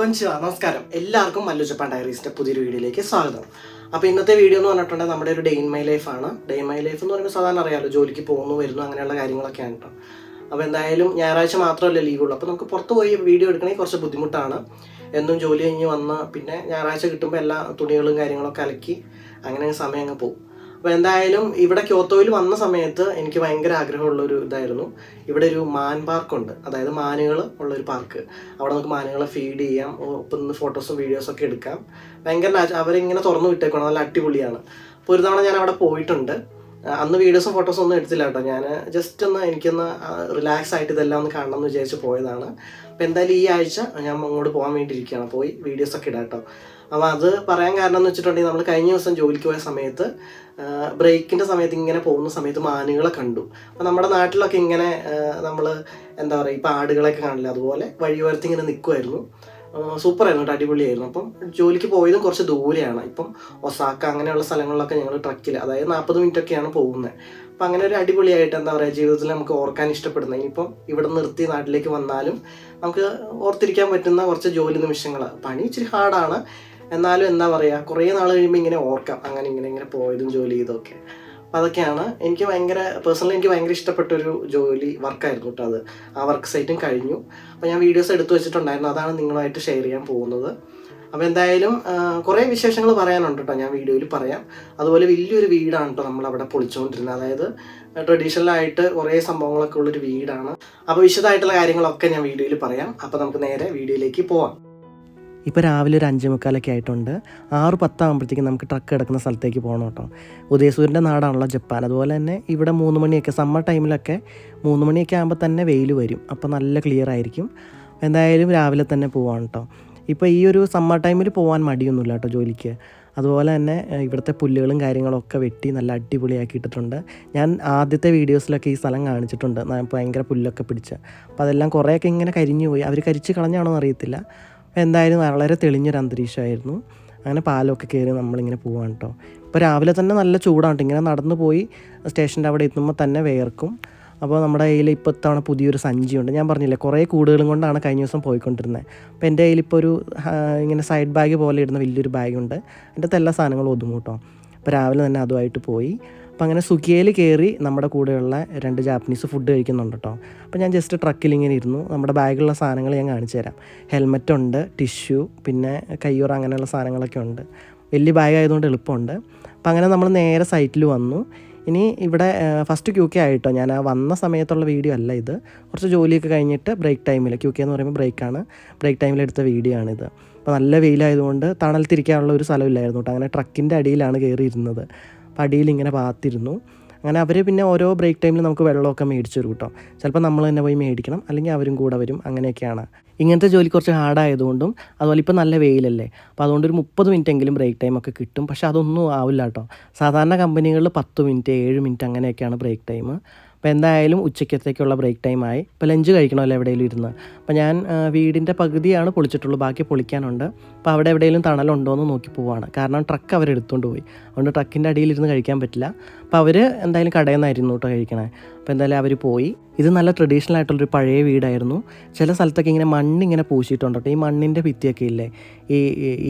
കൊഞ്ചു നമസ്കാരം. എല്ലാവർക്കും മല്ലുച്ചപ്പ ഡയറീസിന്റെ പുതിയൊരു വീഡിയോയിലേക്ക് സ്വാഗതം. അപ്പോൾ ഇന്നത്തെ വീഡിയോ എന്ന് പറഞ്ഞിട്ടുണ്ടെങ്കിൽ നമ്മുടെ ഒരു ഡേ ഇൻ മൈ ലൈഫ് ആണ്. ഡേ ഇൻ മൈ ലൈഫ് എന്ന് പറയുമ്പോൾ സാധാരണ അറിയാമല്ലോ ജോലിക്ക് പോകുന്നു വരുന്നു അങ്ങനെയുള്ള കാര്യങ്ങളൊക്കെയാണ് കേട്ടോ. അപ്പോൾ എന്തായാലും ഞായറാഴ്ച മാത്രമല്ല ലീവുള്ളൂ അപ്പോൾ നമുക്ക് പുറത്ത് പോയി വീഡിയോ എടുക്കണമെങ്കിൽ കുറച്ച് ബുദ്ധിമുട്ടാണ്. എന്നും ജോലി കഴിഞ്ഞ് വന്ന് പിന്നെ ഞായറാഴ്ച കിട്ടുമ്പോൾ എല്ലാ തുണികളും കാര്യങ്ങളൊക്കെ അലക്കി അങ്ങനെ സമയം അങ്ങ് പോകും. അപ്പോൾ എന്തായാലും ഇവിടെ ക്യോത്തോയിൽ വന്ന സമയത്ത് എനിക്ക് ഭയങ്കര ആഗ്രഹമുള്ളൊരു ഇതായിരുന്നു. ഇവിടെ ഒരു മാൻ പാർക്കുണ്ട് അതായത് മാനുകൾ ഉള്ളൊരു പാർക്ക്. അവിടെ നമുക്ക് മാനുകളെ ഫീഡ് ചെയ്യാം. ഒപ്പം നിന്ന് ഫോട്ടോസും വീഡിയോസും ഒക്കെ എടുക്കാം. ഭയങ്കര അവരിങ്ങനെ തുറന്നു വിട്ടേക്കണം നല്ല അടിപൊളിയാണ്. അപ്പോൾ ഒരു തവണ ഞാൻ അവിടെ പോയിട്ടുണ്ട് അന്ന് വീഡിയോസും ഫോട്ടോസും ഒന്നും എടുത്തില്ല കേട്ടോ ഞാൻ ജസ്റ്റ് ഒന്ന് എനിക്കൊന്ന് റിലാക്സ് ആയിട്ട് ഇതെല്ലാം ഒന്ന് കാണണം എന്ന് വിചാരിച്ച് പോയതാണ്. അപ്പോൾ എന്തായാലും ഈ ആഴ്ച ഞാൻ അങ്ങോട്ട് പോകാൻ വേണ്ടിയിരിക്കുകയാണ്. പോയി വീഡിയോസ് ഒക്കെ ഇടാം കേട്ടോ അപ്പോൾ അത് പറയാൻ കാരണം എന്ന് വെച്ചിട്ടുണ്ടെങ്കിൽ നമ്മൾ കഴിഞ്ഞ ദിവസം ജോലിക്ക് പോയ സമയത്ത് ബ്രേക്കിന്റെ സമയത്ത് ഇങ്ങനെ പോകുന്ന സമയത്ത് മാനുകളെ കണ്ടു. അപ്പോൾ നമ്മുടെ നാട്ടിലൊക്കെ ഇങ്ങനെ നമ്മൾ എന്താ പറയുക ഇപ്പോൾ ആടുകളൊക്കെ കാണില്ല? അതുപോലെ വഴിയോരത്ത് ഇങ്ങനെ നിൽക്കുമായിരുന്നു സൂപ്പറായിരുന്നു കേട്ടോ അടിപൊളിയായിരുന്നു. അപ്പം ജോലിക്ക് പോയതും കുറച്ച് ദൂരെയാണ്. ഇപ്പം ഒസാക്ക അങ്ങനെയുള്ള സ്ഥലങ്ങളിലൊക്കെ ഞങ്ങൾ ട്രക്കിൽ അതായത് നാൽപ്പത് മിനിറ്റ് ഒക്കെയാണ് പോകുന്നത് അപ്പം അങ്ങനെ ഒരു അടിപൊളിയായിട്ട് എന്താ പറയുക ജീവിതത്തിൽ നമുക്ക് ഓർക്കാൻ ഇഷ്ടപ്പെടുന്ന. ഇനിയിപ്പം ഇവിടെ നിർത്തി നാട്ടിലേക്ക് വന്നാലും നമുക്ക് ഓർത്തിരിക്കാൻ പറ്റുന്ന കുറച്ച് ജോലി നിമിഷങ്ങൾ പണി ഇച്ചിരി ഹാർഡാണ്. എന്നാലും എന്താ പറയുക കുറേ നാൾ കഴിയുമ്പോൾ ഇങ്ങനെ ഓർക്കാം. അങ്ങനെ ഇങ്ങനെ ഇങ്ങനെ പോയതും ജോലി ചെയ്തൊക്കെ അപ്പം അതൊക്കെയാണ്. എനിക്ക് ഭയങ്കര പേഴ്സണലി എനിക്ക് ഭയങ്കര ഇഷ്ടപ്പെട്ട ഒരു ജോലി വർക്കായിരുന്നു കേട്ടോ അത്. ആ വർക്ക് സൈറ്റും കഴിഞ്ഞു. അപ്പോൾ ഞാൻ വീഡിയോസ് എടുത്തു വെച്ചിട്ടുണ്ടായിരുന്നു. അതാണ് നിങ്ങളുമായിട്ട് ഷെയർ ചെയ്യാൻ പോകുന്നത്. അപ്പോൾ എന്തായാലും കുറേ വിശേഷങ്ങൾ പറയാനുണ്ട് കേട്ടോ ഞാൻ വീഡിയോയിൽ പറയാം. അതുപോലെ വലിയൊരു വീടാണ് കേട്ടോ നമ്മൾ അവിടെ പൊളിച്ചുകൊണ്ടിരുന്നത് അതായത് ട്രഡീഷണലായിട്ട് കുറേ സംഭവങ്ങളൊക്കെ ഉള്ളൊരു വീടാണ്. അപ്പോൾ വിശദമായിട്ടുള്ള കാര്യങ്ങളൊക്കെ ഞാൻ വീഡിയോയിൽ പറയാം. അപ്പോൾ നമുക്ക് നേരെ വീഡിയോയിലേക്ക് പോവാം. ഇപ്പോൾ രാവിലെ ഒരു അഞ്ച് മുക്കാലൊക്കെ ആയിട്ടുണ്ട്. ആറ് പത്താകുമ്പോഴത്തേക്കും നമുക്ക് ട്രക്ക് കിടക്കുന്ന സ്ഥലത്തേക്ക് പോകണം കേട്ടോ. ഉദയസൂര്യന്റെ നാടാണല്ലോ ജപ്പാൻ. അതുപോലെ തന്നെ ഇവിടെ മൂന്ന് മണിയൊക്കെ സമ്മർ ടൈമിലൊക്കെ മൂന്ന് മണിയൊക്കെ ആകുമ്പോൾ തന്നെ വെയിൽ വരും. അപ്പോൾ നല്ല ക്ലിയർ ആയിരിക്കും. എന്തായാലും രാവിലെ തന്നെ പോവാണ് കേട്ടോ. ഇപ്പോൾ ഈ ഒരു സമ്മർ ടൈമിൽ പോകാൻ മടിയൊന്നുമില്ല കേട്ടോ ജോലിക്ക്. അതുപോലെ തന്നെ ഇവിടുത്തെ പുല്ലുകളും കാര്യങ്ങളൊക്കെ വെട്ടി നല്ല അടിപൊളിയാക്കി ഇട്ടിട്ടുണ്ട്. ഞാൻ ആദ്യത്തെ വീഡിയോസിലൊക്കെ ഈ സ്ഥലം കാണിച്ചിട്ടുണ്ട്. ഭയങ്കര പുല്ലൊക്കെ പിടിച്ച്. അപ്പോൾ അതെല്ലാം കുറേയൊക്കെ ഇങ്ങനെ കരിഞ്ഞു പോയി അവർ കരിച്ച് കളഞ്ഞാണോ എന്ന് അറിയത്തില്ല. അപ്പോൾ എന്തായാലും വളരെ തെളിഞ്ഞൊരു അന്തരീക്ഷമായിരുന്നു. അങ്ങനെ പാലമൊക്കെ കയറി നമ്മളിങ്ങനെ പോവാണ് കേട്ടോ ഇപ്പോൾ രാവിലെ തന്നെ നല്ല ചൂടാണ് ഇങ്ങനെ നടന്നു പോയി സ്റ്റേഷന്റെ അവിടെ എത്തുമ്പോൾ തന്നെ വേർക്കും. അപ്പോൾ നമ്മുടെ കയ്യിൽ ഇപ്പോൾ ഇത്തവണ പുതിയൊരു സഞ്ചിയുണ്ട്. ഞാൻ പറഞ്ഞില്ലേ കുറേ കൂടുകളും കൊണ്ടാണ് കഴിഞ്ഞ ദിവസം പോയിക്കൊണ്ടിരുന്നത് അപ്പോൾ എന്റെ കയ്യിൽ ഇപ്പോൾ ഒരു ഇങ്ങനെ സൈഡ് ബാഗ് പോലെ ഇടുന്ന വലിയൊരു ബാഗുണ്ട്. എന്റെ എല്ലാ സാധനങ്ങളും ഒതുങ്ങും കേട്ടോ അപ്പോൾ രാവിലെ തന്നെ അതുമായിട്ട് പോയി. അപ്പോൾ അങ്ങനെ സുഖിയയിൽ കയറി നമ്മുടെ കൂടെയുള്ള രണ്ട് ജാപ്പനീസ് ഫുഡ് കഴിക്കുന്നുണ്ട് കേട്ടോ അപ്പോൾ ഞാൻ ജസ്റ്റ് ട്രക്കിൽ ഇങ്ങനെ ഇരുന്നു. നമ്മുടെ ബാഗിലുള്ള സാധനങ്ങൾ ഞാൻ കാണിച്ചു തരാം. ഹെൽമെറ്റ് ഉണ്ട് ടിഷ്യൂ പിന്നെ കയ്യൂറ അങ്ങനെയുള്ള സാധനങ്ങളൊക്കെ ഉണ്ട്. വലിയ ബാഗ് ആയതുകൊണ്ട് എളുപ്പമുണ്ട്. അപ്പോൾ അങ്ങനെ നമ്മൾ നേരെ സൈറ്റിൽ വന്നു. ഇനി ഇവിടെ ഫസ്റ്റ് ക്യൂ കെ ആയിട്ടോ ഞാൻ ആ വന്ന സമയത്തുള്ള വീഡിയോ അല്ല ഇത്. കുറച്ച് ജോലിയൊക്കെ കഴിഞ്ഞിട്ട് ബ്രേക്ക് ടൈമിൽ ക്യൂ കെ എന്ന് പറയുമ്പോൾ ബ്രേക്കാണ് ബ്രേക്ക് ടൈമിൽ എടുത്ത വീഡിയോ ആണിത് അപ്പോൾ നല്ല വെയിലായതുകൊണ്ട് തണൽ തണലത്തിരിക്കാനുള്ള ഒരു സ്ഥലമില്ലായിരുന്നു കേട്ടോ അങ്ങനെ ട്രക്കിന്റെ അടിയിലാണ് കയറി ഇരുന്നത് അപ്പോൾ അടിയിൽ ഇങ്ങനെ പാത്തിരുന്നു. അങ്ങനെ അവർ പിന്നെ ഓരോ ബ്രേക്ക് ടൈമിൽ നമുക്ക് വെള്ളമൊക്കെ മേടിച്ചു തരും കേട്ടോ ചിലപ്പോൾ നമ്മൾ തന്നെ പോയി മേടിക്കണം അല്ലെങ്കിൽ അവരും കൂടെ വരും അങ്ങനെയൊക്കെയാണ്. ഇങ്ങനത്തെ ജോലി കുറച്ച് ഹാർഡായതുകൊണ്ടും അതുപോലെ ഇപ്പോൾ നല്ല വെയിലല്ലേ അപ്പോൾ അതുകൊണ്ട് ഒരു മുപ്പത് മിനിറ്റ് എങ്കിലും ബ്രേക്ക് ടൈം ഒക്കെ കിട്ടും. പക്ഷേ അതൊന്നും ആവില്ല കേട്ടോ സാധാരണ കമ്പനികളിൽ പത്ത് മിനിറ്റ് ഏഴ് മിനിറ്റ് അങ്ങനെയൊക്കെയാണ് ബ്രേക്ക് ടൈം അപ്പോൾ എന്തായാലും ഉച്ചയ്ക്കത്തേക്കുള്ള ബ്രേക്ക് ടൈമായി ഇപ്പോൾ ലഞ്ച് കഴിക്കണമല്ലോ എവിടെയെങ്കിലും ഇരുന്ന്. അപ്പോൾ ഞാൻ വീടിന്റെ പകുതിയാണ് പൊളിച്ചിട്ടുള്ളൂ. ബാക്കി പൊളിക്കാനുണ്ട്. അപ്പോൾ അവിടെ എവിടെയെങ്കിലും തണലുണ്ടോ എന്ന് നോക്കി പോവാണ്. കാരണം ട്രക്ക് അവരെടുത്തുകൊണ്ട് പോയി. അതുകൊണ്ട് ട്രക്കിന്റെ അടിയിലിരുന്ന് കഴിക്കാൻ പറ്റില്ല. അപ്പോൾ അവർ എന്തായാലും കടയിൽ നിന്നായിരുന്നു കേട്ടോ കഴിക്കണേ. അപ്പോൾ എന്തായാലും അവർ പോയി. ഇത് നല്ല ട്രഡീഷണൽ ആയിട്ടുള്ളൊരു പഴയ വീടായിരുന്നു. ചില സ്ഥലത്തൊക്കെ ഇങ്ങനെ മണ്ണിങ്ങനെ പൂശിയിട്ടുണ്ട് കേട്ടോ. ഈ മണ്ണിന്റെ ഭിത്തിയൊക്കെ ഇല്ലേ? ഈ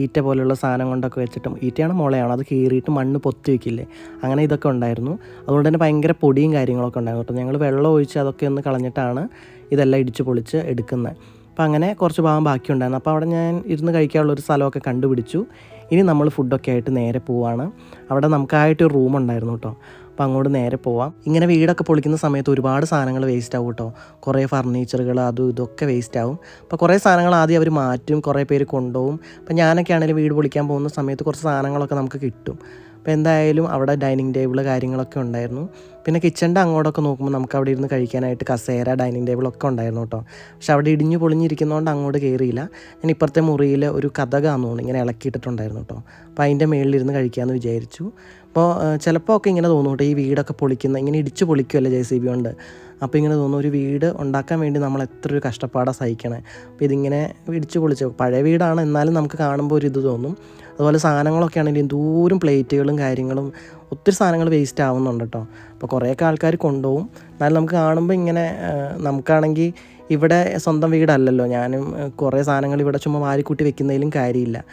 ഈറ്റ പോലുള്ള സാധനം കൊണ്ടൊക്കെ വെച്ചിട്ടും ഈറ്റയാണ് മുളയാണ്. അത് കീറിയിട്ട് മണ്ണ് പൊത്തി വയ്ക്കില്ലേ അങ്ങനെ ഇതൊക്കെ ഉണ്ടായിരുന്നു. അതുകൊണ്ട് തന്നെ ഭയങ്കര പൊടിയും കാര്യങ്ങളൊക്കെ ഉണ്ടായിരുന്നു കേട്ടോ. ഞങ്ങൾ വെള്ളം ഒഴിച്ച് അതൊക്കെ ഒന്ന് കളഞ്ഞിട്ടാണ് ഇതെല്ലാം ഇടിച്ച് പൊളിച്ച് എടുക്കുന്നത്. അപ്പോൾ അങ്ങനെ കുറച്ച് ഭാഗം ബാക്കിയുണ്ടായിരുന്നു. അപ്പോൾ അവിടെ ഞാൻ ഇരുന്ന് കഴിക്കാനുള്ള ഒരു സ്ഥലമൊക്കെ കണ്ടുപിടിച്ചു. ഇനി നമ്മൾ ഫുഡൊക്കെ ആയിട്ട് നേരെ പോവാണ്. അവിടെ നമുക്കായിട്ട് ഒരു റൂം ഉണ്ടായിരുന്നു കേട്ടോ. അപ്പോൾ അങ്ങോട്ട് നേരെ പോവാം. ഇങ്ങനെ വീടൊക്കെ പൊളിക്കുന്ന സമയത്ത് ഒരുപാട് സാധനങ്ങൾ വേസ്റ്റ് ആവും കേട്ടോ. കുറേ ഫർണിച്ചറുകൾ അതും ഇതൊക്കെ വേസ്റ്റ് ആവും. അപ്പോൾ കുറേ സാധനങ്ങൾ ആദ്യം അവർ മാറ്റും കുറേ പേര് കൊണ്ടുപോകും. അപ്പോൾ ഞാനൊക്കെ ആണെങ്കിലും വീട് പൊളിക്കാൻ പോകുന്ന സമയത്ത് കുറച്ച് സാധനങ്ങളൊക്കെ നമുക്ക് കിട്ടും. അപ്പോൾ എന്തായാലും അവിടെ ഡൈനിങ് ടേബിൾ കാര്യങ്ങളൊക്കെ ഉണ്ടായിരുന്നു. പിന്നെ കിച്ചണിന്റെ അങ്ങോട്ടൊക്കെ നോക്കുമ്പോൾ നമുക്ക് അവിടെ ഇരുന്ന് കഴിക്കാനായിട്ട് കസേര ഡൈനിങ് ടേബിളൊക്കെ ഉണ്ടായിരുന്നു കേട്ടോ. പക്ഷെ അവിടെ ഇടിഞ്ഞു പൊളിഞ്ഞിരിക്കുന്നതുകൊണ്ട് അങ്ങോട്ട് കയറിയില്ല. ഞാൻ ഇപ്പുറത്തെ മുറിയിൽ ഒരു കഥകാന്ന് തോന്നുന്നു ഇങ്ങനെ ഇളക്കിയിട്ടിട്ടുണ്ടായിരുന്നു കേട്ടോ. അപ്പോൾ അതിന്റെ മേളിലിരുന്ന് കഴിക്കാമെന്ന് വിചാരിച്ചു. അപ്പോൾ ചിലപ്പോൾ ഒക്കെ ഇങ്ങനെ തോന്നും കേട്ടോ ഈ വീടൊക്കെ പൊളിക്കുന്ന ഇങ്ങനെ ഇടിച്ച് പൊളിക്കുമല്ലോ ജെ സി ബി കൊണ്ട്. അപ്പോൾ ഇങ്ങനെ തോന്നുന്നു ഒരു വീട് ഉണ്ടാക്കാൻ വേണ്ടി നമ്മൾ എത്ര ഒരു കഷ്ടപ്പാടാണ് സഹിക്കണേ. അപ്പോൾ ഇതിങ്ങനെ ഇടിച്ചു പൊളിച്ചു പഴയ വീടാണ് എന്നാലും നമുക്ക് കാണുമ്പോൾ ഒരു ഇത് തോന്നും. അതുപോലെ സാധനങ്ങളൊക്കെ ആണെങ്കിലും ദൂരം പ്ലേറ്റുകളും കാര്യങ്ങളും ഒത്തിരി സാധനങ്ങൾ വേസ്റ്റ് ആവുന്നുണ്ട് കേട്ടോ. അപ്പോൾ കുറേയൊക്കെ ആൾക്കാർ കൊണ്ടുപോകും. എന്നാലും നമുക്ക് കാണുമ്പോൾ ഇങ്ങനെ നമുക്കാണെങ്കിൽ ഇവിടെ സ്വന്തം വീടല്ലല്ലോ. ഞാനും കുറേ സാധനങ്ങൾ ഇവിടെ ചുമ്മാ വാരിക്കൂട്ടി വെക്കുന്നതിലും കാര്യമില്ല.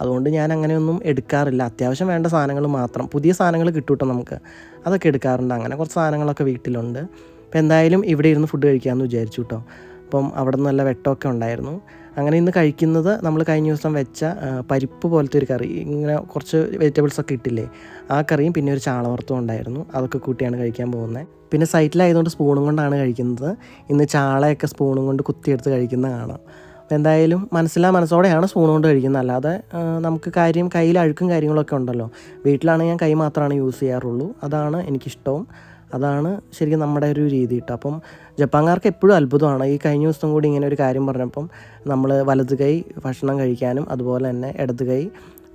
അതുകൊണ്ട് ഞാൻ അങ്ങനെയൊന്നും എടുക്കാറില്ല. അത്യാവശ്യം വേണ്ട സാധനങ്ങൾ മാത്രം. പുതിയ സാധനങ്ങൾ കിട്ടും നമുക്ക്. അതൊക്കെ എടുക്കാറുണ്ട്. അങ്ങനെ കുറച്ച് സാധനങ്ങളൊക്കെ വീട്ടിലുണ്ട്. അപ്പോൾ എന്തായാലും ഇവിടെ ഇരുന്ന് ഫുഡ് കഴിക്കാമെന്ന് വിചാരിച്ചു കേട്ടോ അപ്പം അവിടെ നല്ല വെട്ടമൊക്കെ ഉണ്ടായിരുന്നു. അങ്ങനെ ഇന്ന് കഴിക്കുന്നത് നമ്മൾ കഴിഞ്ഞ ദിവസം വെച്ച പരിപ്പ് പോലത്തെ ഒരു കറി. ഇങ്ങനെ കുറച്ച് വെജിറ്റബിൾസ് ഒക്കെ ഇട്ടില്ലേ ആ കറിയും പിന്നെ ഒരു ചാളവറുത്തും ഉണ്ടായിരുന്നു. അതൊക്കെ കൂട്ടിയാണ് കഴിക്കാൻ പോകുന്നത് പിന്നെ സൈറ്റിലായതുകൊണ്ട് സ്പൂണും കൊണ്ടാണ് കഴിക്കുന്നത്. ഇന്ന് ചാളയൊക്കെ സ്പൂണും കൊണ്ട് കുത്തിയെടുത്ത് കഴിക്കുന്ന കാണാം. എന്തായാലും മനസ്സിലാ മനസ്സോടെയാണ് സ്പൂൺ കൊണ്ട് കഴിക്കുന്നത്. അല്ലാതെ നമുക്ക് കാര്യം കയ്യിൽ അഴുക്കും കാര്യങ്ങളൊക്കെ ഉണ്ടല്ലോ. വീട്ടിലാണെങ്കിൽ ഞാൻ കൈ മാത്രമാണ് യൂസ് ചെയ്യാറുള്ളൂ. അതാണ് എനിക്കിഷ്ടവും. അതാണ് ശരിക്കും നമ്മുടെ ഒരു രീതി കേട്ടോ അപ്പം ജപ്പാൻകാർക്ക് എപ്പോഴും അത്ഭുതമാണ്. ഈ കഴിഞ്ഞ ദിവസം കൂടി ഇങ്ങനെ ഒരു കാര്യം പറഞ്ഞപ്പം നമ്മൾ വലത് കൈ ഭക്ഷണം കഴിക്കാനും അതുപോലെ തന്നെ ഇടത് കൈ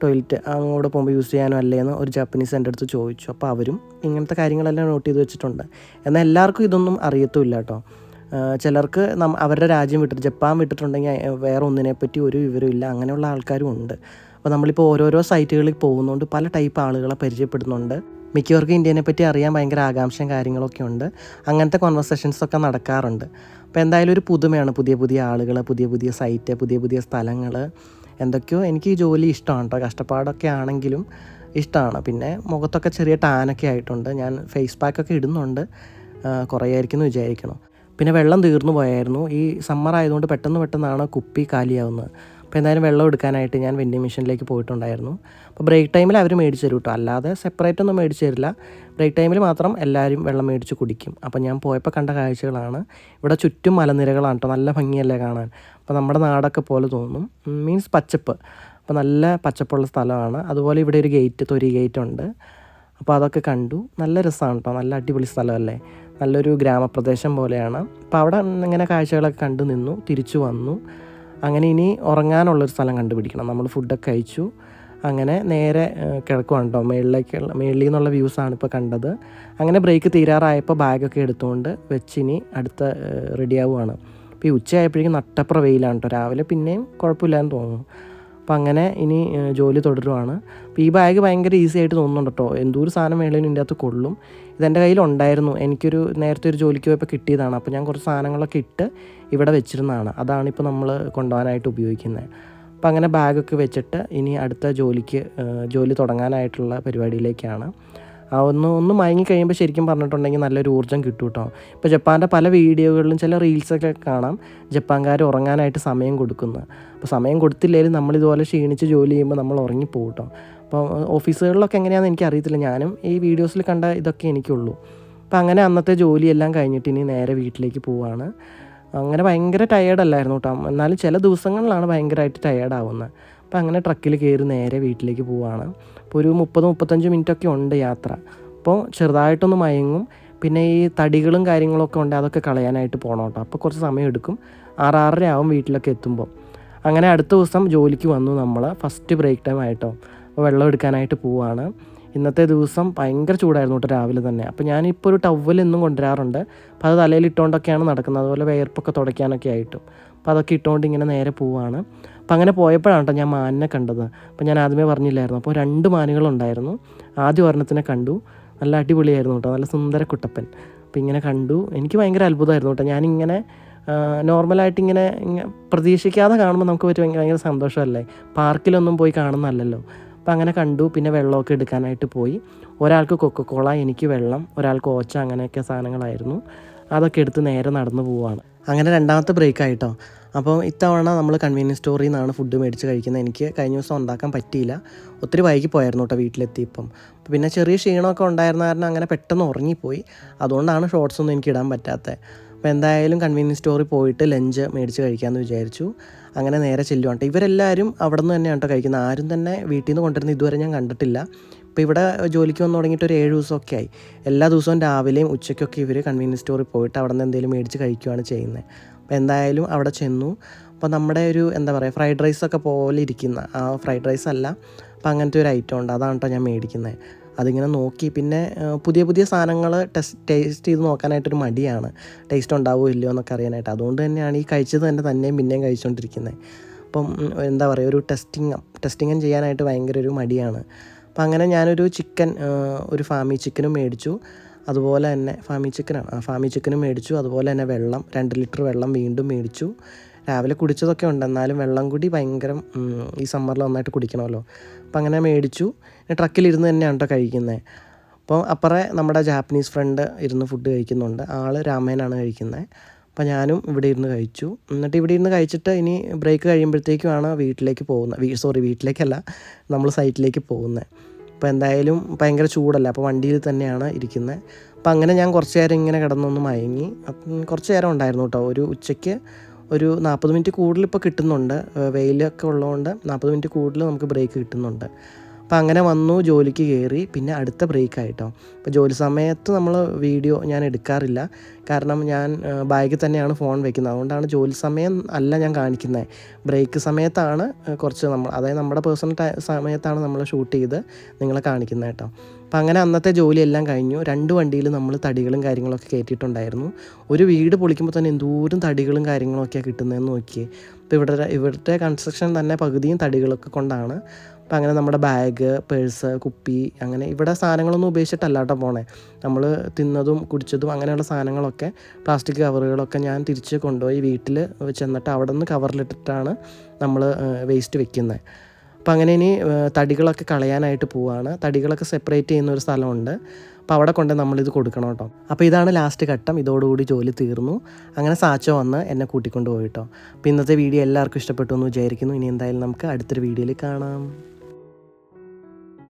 ടോയ്ലറ്റ് അങ്ങോട്ട് പോകുമ്പോൾ യൂസ് ചെയ്യാനോ അല്ലേന്ന് ഒരു ജാപ്പനീസ് എന്റെ അടുത്ത് ചോദിച്ചു. അപ്പോൾ അവരും ഇങ്ങനത്തെ കാര്യങ്ങളെല്ലാം നോട്ട് ചെയ്ത് വെച്ചിട്ടുണ്ട്. എന്നാൽ എല്ലാവർക്കും ഇതൊന്നും അറിയത്തുമില്ല കേട്ടോ ചിലർക്ക് നം അവരുടെ രാജ്യം വിട്ടിട്ട് ജപ്പാൻ വിട്ടിട്ടുണ്ടെങ്കിൽ വേറെ ഒന്നിനെപ്പറ്റി ഒരു വിവരമില്ല അങ്ങനെയുള്ള ആൾക്കാരും ഉണ്ട്. അപ്പോൾ നമ്മളിപ്പോൾ ഓരോരോ സൈറ്റുകളിൽ പോകുന്നതുകൊണ്ട് പല ടൈപ്പ് ആളുകളെ പരിചയപ്പെടുന്നുണ്ട്. മിക്കവർക്കും ഇന്ത്യനെ പറ്റി അറിയാൻ ഭയങ്കര ആകാംക്ഷയും കാര്യങ്ങളൊക്കെ ഉണ്ട്. അങ്ങനത്തെ കോൺവെർസേഷൻസൊക്കെ നടക്കാറുണ്ട്. അപ്പോൾ എന്തായാലും ഒരു പുതുമയാണ് പുതിയ പുതിയ ആളുകൾ പുതിയ പുതിയ സൈറ്റ് പുതിയ പുതിയ സ്ഥലങ്ങൾ എന്തൊക്കെയോ എനിക്ക് ഈ ജോലി ഇഷ്ടമാണ് കേട്ടോ കഷ്ടപ്പാടൊക്കെ ആണെങ്കിലും ഇഷ്ടമാണ്. പിന്നെ മുഖത്തൊക്കെ ചെറിയ ടാനൊക്കെ ആയിട്ടുണ്ട്. ഞാൻ ഫേസ് പാക്കൊക്കെ ഇടുന്നുണ്ട്. കുറേ ആയിരിക്കും വിചാരിക്കണം പിന്നെ വെള്ളം തീർന്നു പോയായിരുന്നു. ഈ സമ്മർ ആയതുകൊണ്ട് പെട്ടെന്ന് പെട്ടെന്നാണ് കുപ്പി കാലിയാവുന്നത്. അപ്പോൾ എന്തായാലും വെള്ളം എടുക്കാനായിട്ട് ഞാൻ വെൻഡിങ് മെഷീനിലേക്ക് പോയിട്ടുണ്ടായിരുന്നു. അപ്പോൾ ബ്രേക്ക് ടൈമിൽ അവർ മേടിച്ച് തരും കേട്ടോ അല്ലാതെ സെപ്പറേറ്റ് ഒന്നും മേടിച്ച് തരില്ല. ബ്രേക്ക് ടൈമിൽ മാത്രം എല്ലാവരും വെള്ളം മേടിച്ച് കുടിക്കും. അപ്പോൾ ഞാൻ പോയപ്പോൾ കണ്ട കാഴ്ചകളാണ്. ഇവിടെ ചുറ്റും മലനിരകളാണ് കേട്ടോ നല്ല ഭംഗിയല്ലേ കാണാൻ. അപ്പോൾ നമ്മുടെ നാടൊക്കെ പോലെ തോന്നും. മീൻസ് പച്ചപ്പ്. അപ്പോൾ നല്ല പച്ചപ്പുള്ള സ്ഥലമാണ്. അതുപോലെ ഇവിടെ ഒരു ഗേറ്റ് തൊരി ഗേറ്റ് ഉണ്ട്. അപ്പോൾ അതൊക്കെ കണ്ടു. നല്ല രസമാണ് കേട്ടോ നല്ല അടിപൊളി സ്ഥലമല്ലേ. നല്ലൊരു ഗ്രാമപ്രദേശം പോലെയാണ്. അപ്പോൾ അവിടെ ഇങ്ങനെ കാഴ്ചകളൊക്കെ കണ്ടു നിന്നു. തിരിച്ചു വന്നു. അങ്ങനെ ഇനി ഉറങ്ങാനുള്ളൊരു സ്ഥലം കണ്ടുപിടിക്കണം. നമ്മൾ ഫുഡൊക്കെ കഴിച്ചു. അങ്ങനെ നേരെ കിടക്കുവാണ് കേട്ടോ മേളിലേക്കുള്ള മേളിൽ നിന്നുള്ള വ്യൂസാണ് ഇപ്പോൾ കണ്ടത്. അങ്ങനെ ബ്രേക്ക് തീരാറായപ്പോൾ ബാഗൊക്കെ എടുത്തുകൊണ്ട് വെച്ചിനി അടുത്ത റെഡിയാവുകയാണ് ഇപ്പോൾ ഈ ഉച്ചയായപ്പോഴേക്കും നട്ടപ്ര വെയിലാണ് കേട്ടോ രാവിലെ പിന്നെയും കുഴപ്പമില്ലാന്ന് തോന്നുന്നു. അപ്പോൾ അങ്ങനെ ഇനി ജോലി തുടരുവാണ്. അപ്പോൾ ഈ ബാഗ് ഭയങ്കര ഈസി ആയിട്ട് തോന്നുന്നുണ്ട് കേട്ടോ എന്തോരു സാധനം വേണേലും ഇതിന്റെ അകത്ത് കൊള്ളും. ഇതെന്റെ കയ്യിലുണ്ടായിരുന്നു എനിക്കൊരു നേരത്തെ ഒരു ജോലിക്ക് പോയപ്പോൾ കിട്ടിയതാണ്. അപ്പോൾ ഞാൻ കുറച്ച് സാധനങ്ങളൊക്കെ ഇട്ട് ഇവിടെ വെച്ചിരുന്നതാണ്. അതാണ് ഇപ്പോൾ നമ്മൾ കൊണ്ടുപോകാനായിട്ട് ഉപയോഗിക്കുന്നത്. അപ്പോൾ അങ്ങനെ ബാഗൊക്കെ വെച്ചിട്ട് ഇനി അടുത്ത ജോലിക്ക് ജോലി തുടങ്ങാനായിട്ടുള്ള പരിപാടിയിലേക്കാണ്. ഒന്ന് ഒന്ന് മയങ്ങി കഴിയുമ്പോൾ ശരിക്കും പറഞ്ഞിട്ടുണ്ടെങ്കിൽ നല്ലൊരു ഊർജം കിട്ടും കേട്ടോ ഇപ്പോൾ ജപ്പാന്റെ പല വീഡിയോകളിലും ചില റീൽസൊക്കെ കാണാം ജപ്പാൻകാർ ഉറങ്ങാനായിട്ട് സമയം കൊടുക്കുന്നത് അപ്പോൾ സമയം കൊടുത്തില്ലെങ്കിലും നമ്മളിതുപോലെ ക്ഷീണിച്ച് ജോലി ചെയ്യുമ്പോൾ നമ്മൾ ഉറങ്ങിപ്പോകും കേട്ടോ അപ്പോൾ ഓഫീസുകളിലൊക്കെ എങ്ങനെയാണെന്ന് എനിക്ക് അറിയത്തില്ല. ഞാനും ഈ വീഡിയോസിൽ കണ്ട ഇതൊക്കെ എനിക്കുള്ളൂ. അപ്പോൾ അങ്ങനെ അന്നത്തെ ജോലിയെല്ലാം കഴിഞ്ഞിട്ട് ഇനി നേരെ വീട്ടിലേക്ക് പോവാണ്. അങ്ങനെ ഭയങ്കര ടയേർഡല്ലായിരുന്നു കേട്ടോ എന്നാലും ചില ദിവസങ്ങളിലാണ് ഭയങ്കരമായിട്ട് ടയേർഡാവുന്നത് അപ്പോൾ അങ്ങനെ ട്രക്കിൽ കയറി നേരെ വീട്ടിലേക്ക് പോവുകയാണ് അപ്പോൾ ഒരു മുപ്പത് മുപ്പത്തഞ്ച് മിനിറ്റൊക്കെ ഉണ്ട് യാത്ര. അപ്പോൾ ചെറുതായിട്ടൊന്ന് മയങ്ങും. പിന്നെ ഈ തടികളും കാര്യങ്ങളൊക്കെ ഉണ്ട് അതൊക്കെ കളയാനായിട്ട് പോകണം കേട്ടോ. അപ്പോൾ കുറച്ച് സമയം എടുക്കും. ആറാറര ആവും വീട്ടിലൊക്കെ എത്തുമ്പോൾ അങ്ങനെ അടുത്ത ദിവസം ജോലിക്ക് വന്നു നമ്മൾ ഫസ്റ്റ് ബ്രേക്ക് ടൈം ആയിട്ടോ. അപ്പോൾ വെള്ളം എടുക്കാനായിട്ട് പോവാണ്. ഇന്നത്തെ ദിവസം ഭയങ്കര ചൂടായിരുന്നു കേട്ടോ രാവിലെ തന്നെ. അപ്പോൾ ഞാനിപ്പോൾ ഒരു ടവൽ എന്നും കൊണ്ടുവരാറുണ്ട്. അപ്പോൾ അത് തലയിൽ ഇട്ടുകൊണ്ടൊക്കെയാണ് നടക്കുന്നത്. അതുപോലെ വേർപ്പൊക്കെ തുടയ്ക്കാനൊക്കെ ആയിട്ടും. അപ്പോൾ അതൊക്കെ ഇട്ടുകൊണ്ട് ഇങ്ങനെ നേരെ പോവാണ്. അപ്പോൾ അങ്ങനെ പോയപ്പോഴാണ് കേട്ടോ ഞാൻ മാനിനെ കണ്ടത്. അപ്പോൾ ഞാൻ ആദ്യമേ പറഞ്ഞില്ലായിരുന്നു. അപ്പോൾ രണ്ട് മാനുകളുണ്ടായിരുന്നു. ആദ്യ ഒരെണ്ണത്തിനെ കണ്ടു. നല്ല അടിപൊളിയായിരുന്നു കേട്ടോ. നല്ല സുന്ദര കുട്ടപ്പൻ. അപ്പോൾ ഇങ്ങനെ കണ്ടു. എനിക്ക് ഭയങ്കര അത്ഭുതമായിരുന്നു കേട്ടോ. ഞാനിങ്ങനെ നോർമലായിട്ട് ഇങ്ങനെ പ്രതീക്ഷിക്കാതെ കാണുമ്പോൾ നമുക്ക് പറ്റും ഭയങ്കര ഭയങ്കര സന്തോഷമല്ലേ? പാർക്കിലൊന്നും പോയി കാണുന്നതല്ലല്ലോ. അപ്പം അങ്ങനെ കണ്ടു. പിന്നെ വെള്ളമൊക്കെ എടുക്കാനായിട്ട് പോയി. ഒരാൾക്ക് കൊക്കക്കോള എനിക്ക് വെള്ളം ഒരാൾക്ക് ഓച്ച അങ്ങനെയൊക്കെ സാധനങ്ങളായിരുന്നു. അതൊക്കെ എടുത്ത് നേരെ നടന്നു പോവാണ്. അങ്ങനെ രണ്ടാമത്തെ ബ്രേക്ക് ആയിട്ടോ അപ്പോൾ ഇത്തവണ നമ്മൾ കൺവീനിയൻസ് സ്റ്റോറിൽ നിന്നാണ് ഫുഡ് മേടിച്ച് കഴിക്കുന്നത്. എനിക്ക് കഴിഞ്ഞ ദിവസം ഉണ്ടാക്കാൻ പറ്റിയില്ല. ഒത്തിരി വൈകി പോയായിരുന്നു കേട്ടോ വീട്ടിലെത്തിയപ്പം. പിന്നെ ചെറിയ ക്ഷീണമൊക്കെ ഉണ്ടായിരുന്ന കാരണം അങ്ങനെ പെട്ടെന്ന് ഉറങ്ങിപ്പോയി. അതുകൊണ്ടാണ് ഷോർട്സ് ഒന്നും എനിക്ക് ഇടാൻ പറ്റാത്തത് അപ്പോൾ എന്തായാലും കൺവീനിയൻസ് സ്റ്റോറിൽ പോയിട്ട് ലഞ്ച് മേടിച്ച് കഴിക്കാമെന്ന് വിചാരിച്ചു. അങ്ങനെ നേരെ ചെല്ലുവാണ്. ഇവരെല്ലാവരും അവിടെ നിന്ന് തന്നെയാണ് കേട്ടോ കഴിക്കുന്നത്. ആരും തന്നെ വീട്ടിൽ നിന്ന് കൊണ്ടുവരുന്ന ഇതുവരെ ഞാൻ കണ്ടിട്ടില്ല. ഇപ്പോൾ ഇവിടെ ജോലിക്ക് വന്ന് തുടങ്ങിയിട്ട് ഒരു ഏഴ് ദിവസമൊക്കെ ആയി. എല്ലാ ദിവസവും രാവിലെയും ഉച്ചയ്ക്കൊക്കെ ഇവർ കൺവീനിയൻസ് സ്റ്റോറിൽ പോയിട്ട് അവിടെ നിന്ന് എന്തെങ്കിലും മേടിച്ച് കഴിക്കുകയാണ് ചെയ്യുന്നത് അപ്പോൾ എന്തായാലും അവിടെ ചെന്നു. അപ്പോൾ നമ്മുടെ ഒരു എന്താ പറയുക ഫ്രൈഡ് റൈസ് ഒക്കെ പോലെ ഇരിക്കുന്ന ആ ഫ്രൈഡ് റൈസ് അല്ല. അപ്പോൾ അങ്ങനത്തെ ഒരു ഐറ്റം ഉണ്ട്. അതാണ് കേട്ടോ ഞാൻ മേടിക്കുന്നത് അതിങ്ങനെ നോക്കി. പിന്നെ പുതിയ പുതിയ സാധനങ്ങൾ ടെസ്റ്റ് ടേസ്റ്റ് ചെയ്ത് നോക്കാനായിട്ടൊരു മടിയാണ്. ടേസ്റ്റ് ഉണ്ടാവുമോ ഇല്ലയോ എന്നൊക്കെ അറിയാനായിട്ട്. അതുകൊണ്ട് തന്നെയാണ് ഈ കഴിച്ചത് തന്നെ തന്നെയും പിന്നെയും കഴിച്ചുകൊണ്ടിരിക്കുന്നത് അപ്പം എന്താ പറയുക ഒരു ടെസ്റ്റിങ് ടെസ്റ്റിങ്ങും ചെയ്യാനായിട്ട് ഭയങ്കര ഒരു മടിയാണ്. അപ്പം അങ്ങനെ ഞാനൊരു ചിക്കൻ ഒരു ഫാമി ചിക്കനും മേടിച്ചു. അതുപോലെ തന്നെ ഫാമി ചിക്കനാണ് ആ ഫാമി ചിക്കനും മേടിച്ചു. അതുപോലെ തന്നെ വെള്ളം രണ്ട് ലിറ്റർ വെള്ളം വീണ്ടും മേടിച്ചു. രാവിലെ കുടിച്ചതൊക്കെ ഉണ്ട് എന്നാലും വെള്ളം കൂടി ഭയങ്കര ഈ സമ്മറിൽ നന്നായിട്ട് കുടിക്കണമല്ലോ. അപ്പം അങ്ങനെ മേടിച്ചു. ട്രക്കിലിരുന്ന് തന്നെയാണ് കേട്ടോ കഴിക്കുന്നത് അപ്പോൾ അപ്പുറേ നമ്മുടെ ജാപ്പനീസ് ഫ്രണ്ട് ഇരുന്ന് ഫുഡ് കഴിക്കുന്നുണ്ട്. ആൾ രാമേനാണ് കഴിക്കുന്നത് അപ്പോൾ ഞാനും ഇവിടെ ഇരുന്ന് കഴിച്ചു. എന്നിട്ട് ഇവിടെ ഇരുന്ന് കഴിച്ചിട്ട് ഇനി ബ്രേക്ക് കഴിയുമ്പോഴത്തേക്കുമാണ് വീട്ടിലേക്ക് പോകുന്നത്. സോറി വീട്ടിലേക്കല്ല നമ്മൾ സൈറ്റിലേക്ക് പോകുന്നത്. അപ്പോൾ എന്തായാലും ഭയങ്കര ചൂടല്ല? അപ്പോൾ വണ്ടിയിൽ തന്നെയാണ് ഇരിക്കുന്നത്. അപ്പോൾ അങ്ങനെ ഞാൻ കുറച്ച് നേരം ഇങ്ങനെ കിടന്നൊന്ന് മയങ്ങി. അപ്പം കുറച്ച് നേരം ഉണ്ടായിരുന്നു കേട്ടോ. ഒരു ഉച്ചയ്ക്ക് ഒരു നാൽപ്പത് മിനിറ്റ് കൂടുതൽ ഇപ്പോൾ കിട്ടുന്നുണ്ട്. വെയിലൊക്കെ ഉള്ളതുകൊണ്ട് നാൽപ്പത് മിനിറ്റ് കൂടുതൽ നമുക്ക് ബ്രേക്ക് കിട്ടുന്നുണ്ട്. അപ്പോൾ അങ്ങനെ വന്നു ജോലിക്ക് കയറി. പിന്നെ അടുത്ത ബ്രേക്ക് ആയിട്ടോ അപ്പോൾ ജോലി സമയത്ത് നമ്മൾ വീഡിയോ ഞാൻ എടുക്കാറില്ല. കാരണം ഞാൻ ബാഗിൽ തന്നെയാണ് ഫോൺ വെക്കുന്നത്. അതുകൊണ്ടാണ് ജോലി സമയം അല്ല ഞാൻ കാണിക്കുന്നത് ബ്രേക്ക് സമയത്താണ് കുറച്ച് നമ്മൾ അതായത് നമ്മുടെ പേഴ്സണൽ സമയത്താണ് നമ്മൾ ഷൂട്ട് ചെയ്ത് നിങ്ങളെ കാണിക്കുന്നത് കേട്ടോ. അപ്പോൾ അങ്ങനെ അന്നത്തെ ജോലിയെല്ലാം കഴിഞ്ഞു. രണ്ട് വണ്ടിയിൽ നമ്മൾ തടികളും കാര്യങ്ങളൊക്കെ കയറ്റിയിട്ടുണ്ടായിരുന്നു. ഒരു വീട് പൊളിക്കുമ്പോൾ തന്നെ എന്തോരം തടികളും കാര്യങ്ങളൊക്കെയാണ് കിട്ടുന്നതെന്ന് നോക്കിയേ. അപ്പോൾ ഇവിടെ ഇവിടുത്തെ കൺസ്ട്രക്ഷൻ തന്നെ പകുതിയും തടികളൊക്കെ കൊണ്ടാണ്. അപ്പോൾ അങ്ങനെ നമ്മുടെ ബാഗ് പേഴ്സ് കുപ്പി അങ്ങനെ ഇവിടെ സാധനങ്ങളൊന്നും ഉപയോഗിച്ചിട്ടല്ല കേട്ടോ പോണേ. നമ്മൾ തിന്നതും കുടിച്ചതും അങ്ങനെയുള്ള സാധനങ്ങളൊക്കെ പ്ലാസ്റ്റിക് കവറുകളൊക്കെ ഞാൻ തിരിച്ച് കൊണ്ടുപോയി വീട്ടിൽ ചെന്നിട്ട് അവിടെ നിന്ന് കവറിലിട്ടിട്ടാണ് നമ്മൾ വേസ്റ്റ് വെക്കുന്നത് അപ്പോൾ അങ്ങനെ ഇനി തടികളൊക്കെ കളയാനായിട്ട് പോവാണ്. തടികളൊക്കെ സെപ്പറേറ്റ് ചെയ്യുന്ന ഒരു സ്ഥലമുണ്ട്. അപ്പോൾ അവിടെ കൊണ്ട് നമ്മളിത് കൊടുക്കണം കേട്ടോ. അപ്പോൾ ഇതാണ് ലാസ്റ്റ് ഘട്ടം. ഇതോടുകൂടി ജോലി തീർന്നു. അങ്ങനെ സാച്ചോ വന്ന് എന്നെ കൂട്ടിക്കൊണ്ട് പോയിട്ടോ അപ്പോൾ ഇന്നത്തെ വീഡിയോ എല്ലാവർക്കും ഇഷ്ടപ്പെട്ടു എന്ന് വിചാരിക്കുന്നു. ഇനി എന്തായാലും നമുക്ക് അടുത്തൊരു വീഡിയോയിൽ കാണാം.